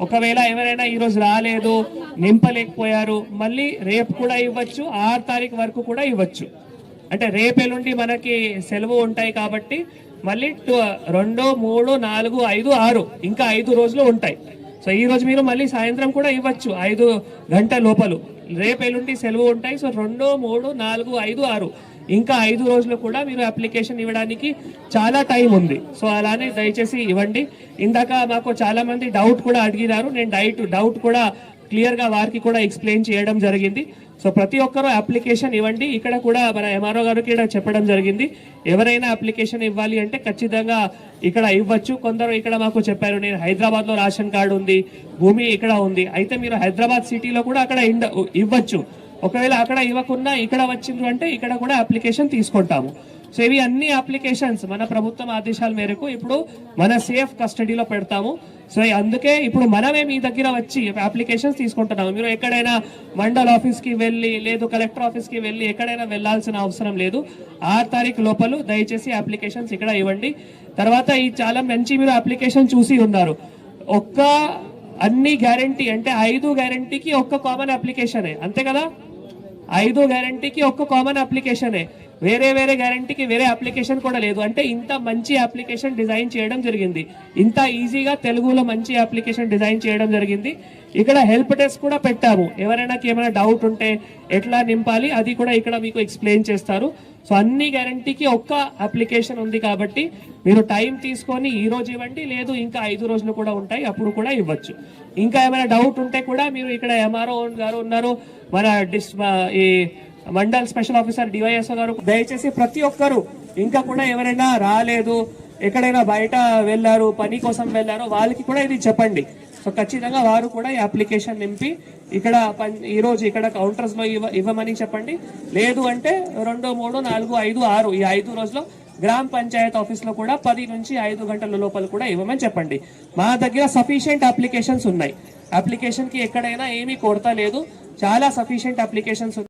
ఒకవేళ ఎవరైనా ఈ రోజు రాలేదు నింపలేకపోయారు మళ్ళీ రేపు కూడా ఇవ్వచ్చు ఆరు తారీఖు వరకు కూడా ఇవ్వచ్చు. అంటే రేపు ఎల్లుండి మనకి సెలవు ఉంటాయి కాబట్టి మళ్ళీ టు- రెండు మూడు నాలుగు ఐదు ఆరు ఇంకా ఐదు రోజులు ఉంటాయి. సో ఈ రోజు మీరు మళ్ళీ సాయంత్రం కూడా ఇవ్వచ్చు ఐదు గంటల లోపలు. రేపు ఎల్లుండి సెలవు ఉంటాయి. సో రెండు మూడు నాలుగు ఐదు ఆరు. ఇంకా ఐదు రోజులు కూడా మీరు అప్లికేషన్ ఇవ్వడానికి చాలా టైం ఉంది. సో అలానే దయచేసి ఇవ్వండి. ఇందాక మాకు చాలా మంది డౌట్ కూడా అడిగినారు. నేను డైట్ డౌట్ కూడా క్లియర్గా వారికి కూడా ఎక్స్ప్లెయిన్ చేయడం జరిగింది. సో ప్రతి ఒక్కరూ అప్లికేషన్ ఇవ్వండి. ఇక్కడ కూడా మన ఎంఆర్ఓ గారికి కూడా చెప్పడం జరిగింది. ఎవరైనా అప్లికేషన్ ఇవ్వాలి అంటే ఖచ్చితంగా ఇక్కడ ఇవ్వచ్చు. కొందరు ఇక్కడ మాకు చెప్పారు నేను హైదరాబాద్లో రేషన్ కార్డు ఉంది భూమి ఇక్కడ ఉంది. అయితే మీరు హైదరాబాద్ సిటీలో కూడా అక్కడ ఇండ- ఇవ్వచ్చు. ఒకవేళ అక్కడ ఇవ్వకుండా ఇక్కడ వచ్చిండ్రు అంటే ఇక్కడ కూడా అప్లికేషన్ తీసుకుంటాము. సో ఇవి అన్ని అప్లికేషన్స్ మన ప్రభుత్వం ఆదేశాల మేరకు ఇప్పుడు మన సేఫ్ కస్టడీలో పెడతాము. సో అందుకే ఇప్పుడు మనమే మీ దగ్గర వచ్చి అప్లికేషన్స్ తీసుకుంటున్నాము. మీరు ఎక్కడైనా మండల్ ఆఫీస్కి వెళ్ళి లేదు కలెక్టర్ ఆఫీస్కి వెళ్ళి ఎక్కడైనా వెళ్ళాల్సిన అవసరం లేదు. ఆరు తారీఖు లోపల దయచేసి అప్లికేషన్స్ ఇక్కడ ఇవ్వండి. తర్వాత ఈ చాలా మంచి మీరు అప్లికేషన్ చూసి ఉన్నారు. ఒక్క అన్ని గ్యారంటీ అంటే ఐదు గ్యారంటీకి ఒక్క కామన్ అప్లికేషనే అంతే కదా? ఐదు గ్యారంటీకి ఒక్క కామన్ అప్లికేషన్ వేరే వేరే గ్యారంటీకి వేరే అప్లికేషన్ కూడా లేదు. అంటే ఇంత మంచి అప్లికేషన్ డిజైన్ చేయడం జరిగింది. ఇంత ఈజీగా తెలుగులో మంచి అప్లికేషన్ డిజైన్ చేయడం జరిగింది. ఇక్కడ హెల్ప్ డెస్క్ కూడా పెట్టాము. ఎవరైనా ఏమైనా డౌట్ ఉంటే ఎట్లా నింపాలి అది కూడా ఇక్కడ మీకు ఎక్స్ప్లెయిన్ చేస్తారు. సో అన్ని గ్యారంటీకి ఒక్క అప్లికేషన్ ఉంది కాబట్టి మీరు టైం తీసుకొని ఈ రోజు ఇవ్వండి లేదు ఇంకా ఐదు రోజులు కూడా ఉంటాయి అప్పుడు కూడా ఇవ్వచ్చు. ఇంకా ఏమైనా డౌట్ ఉంటే కూడా మీరు ఇక్కడ ఎంఆర్ఓ గారు ఉన్నారు మన డిస్ ఈ మండల్ స్పెషల్ ఆఫీసర్ డివైఎస్ఓ గారు దయచేసి ప్రతి ఒక్కరు ఇంకా కూడా ఎవరైనా రాలేదు ఎక్కడైనా బయట వెళ్ళారు పని కోసం వెళ్ళారో వాళ్ళకి కూడా ఇది చెప్పండి. సో ఖచ్చితంగా వారు కూడా ఈ అప్లికేషన్ నింపి ఇక్కడ పన్- ఈ రోజు ఇక్కడ కౌంటర్స్లో ఇవ్వ ఇవ్వమని చెప్పండి. లేదు అంటే రెండు మూడు నాలుగు ఐదు ఆరు ఈ ఐదు రోజుల్లో గ్రామ పంచాయత్ ఆఫీస్లో కూడా పది నుంచి ఐదు గంటల లోపల కూడా ఇవ్వమని చెప్పండి. మా దగ్గర సఫిషియెంట్ అప్లికేషన్స్ ఉన్నాయి. అప్లికేషన్కి ఎక్కడైనా ఏమీ కొరత లేదు. చాలా సఫిషియెంట్ అప్లికేషన్స్